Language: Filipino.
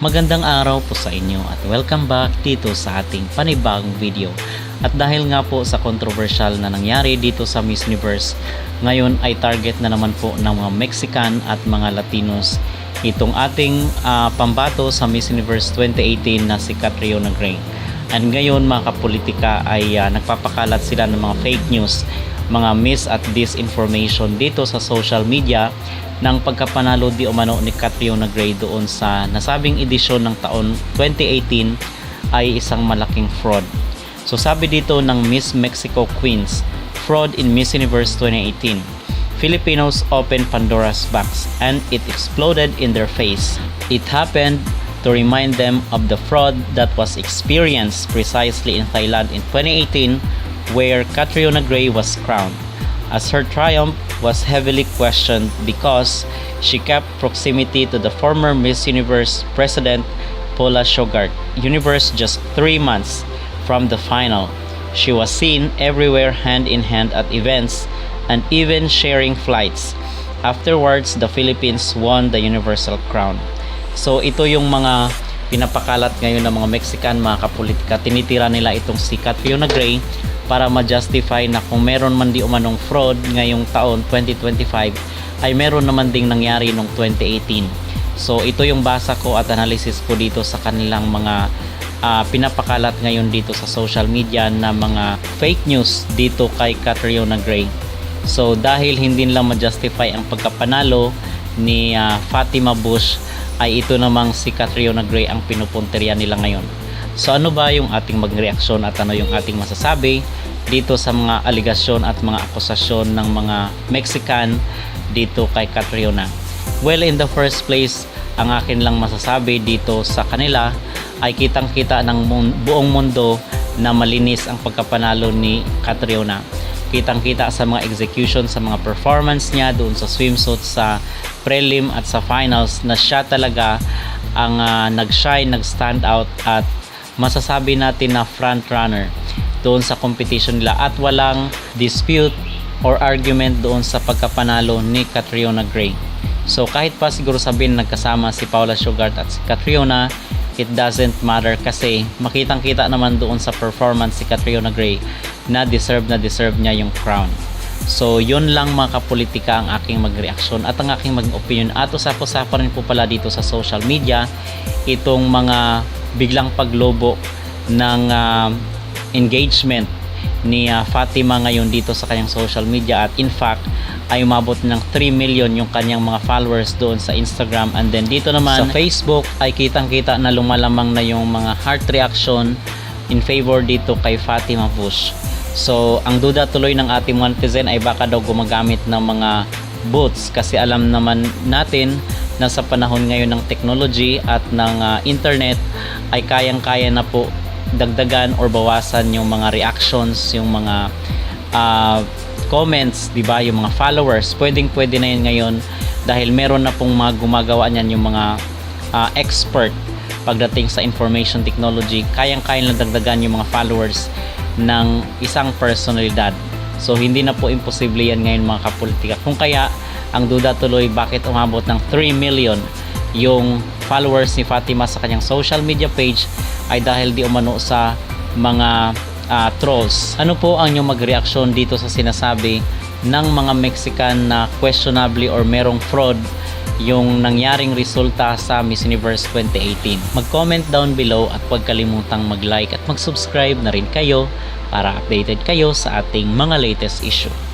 Magandang araw po sa inyo at welcome back dito sa ating panibagong video. At dahil nga po sa controversial na nangyari dito sa Miss Universe, ngayon ay target na naman po ng mga Mexican at mga Latinos itong ating ah, pambato sa Miss Universe 2018 na si Catriona Gray. And ngayon mga kapolitika ay ah, nagpapakalat sila ng mga fake news, mga mis at disinformation dito sa social media ng pagkapanalo di umano ni Catriona Gray doon sa nasabing edisyon ng taon 2018 ay isang malaking fraud. So sabi dito ng Miss Mexico Queens, fraud in Miss Universe 2018. Filipinos open Pandora's box and it exploded in their face. It happened to remind them of the fraud that was experienced precisely in Thailand in 2018 where Catriona Gray was crowned as her triumph was heavily questioned because she kept proximity to the former Miss Universe president Paula Shogart. Universe just three months from the final. She was seen everywhere hand in hand at events and even sharing flights. Afterwards, the Philippines won the Universal Crown. So ito yung mga pinapakalat ngayon ng mga Mexican, mga kapolitika. Tinitira nila itong si Catriona Gray para ma-justify na kung meron man di umanong fraud ngayong taon 2025 ay meron naman ding nangyari noong 2018. So ito yung basa ko at analysis ko dito sa kanilang mga ah, pinapakalat ngayon dito sa social media na mga fake news dito kay Catriona Gray. So dahil hindi lang ma-justify ang pagkapanalo ni ah, Fatima Bush ay ito namang si Catriona Gray ang pinupunteriya nila ngayon. So ano ba yung ating magreaksyon at ano yung ating masasabi dito sa mga aligasyon at mga akusasyon ng mga Mexican dito kay Catriona? Well, in the first place, ang akin lang masasabi dito sa kanila ay kitang-kita ng buong mundo na malinis ang pagkapanalo ni Catriona. Kitang-kita sa mga execution, sa mga performance niya doon sa swimsuit, sa prelim at sa finals na siya talaga ang ah, nag-shine, nag-stand out at masasabi natin na front runner doon sa competition nila at walang dispute or argument doon sa pagkapanalo ni Catriona Gray. So kahit pa siguro sabihin nagkasama si Paula Sugart at si Catriona, it doesn't matter kasi makitang kita naman doon sa performance si Catriona Gray na deserve na deserve niya yung crown. So yun lang mga kapolitika ang aking magreaksyon at ang aking mag-opinion at usap-usapan rin po pala dito sa social media itong mga biglang paglobo ng ah, engagement ni ah, Fatima ngayon dito sa kanyang social media at in fact ay umabot ng 3 million yung kanyang mga followers doon sa Instagram and then dito naman sa Facebook ay kitang-kita na lumalamang na yung mga heart reaction in favor dito kay Fatima Bush. So, ang duda tuloy ng ating Montizen ay baka daw gumagamit ng mga bots kasi alam naman natin na sa panahon ngayon ng technology at ng ah, internet ay kayang-kaya na po dagdagan or bawasan yung mga reactions, yung mga ah, comments, 'di ba, yung mga followers. Pwedeng pwede na 'yun ngayon dahil meron na pong mga gumagawa niyan yung mga ah, expert pagdating sa information technology. Kayang-kaya lang dagdagan yung mga followers ng isang personalidad. So hindi na po imposible yan ngayon mga kapolitika. Kung kaya ang duda tuloy bakit umabot ng 3 million yung followers ni Fatima sa kanyang social media page ay dahil di umano sa mga ah, trolls. Ano po ang inyong magreaksyon dito sa sinasabi ng mga Mexican na questionably or merong fraud yung nangyaring resulta sa Miss Universe 2018. Mag-comment down below at huwag kalimutang mag-like at mag-subscribe na rin kayo para updated kayo sa ating mga latest issue.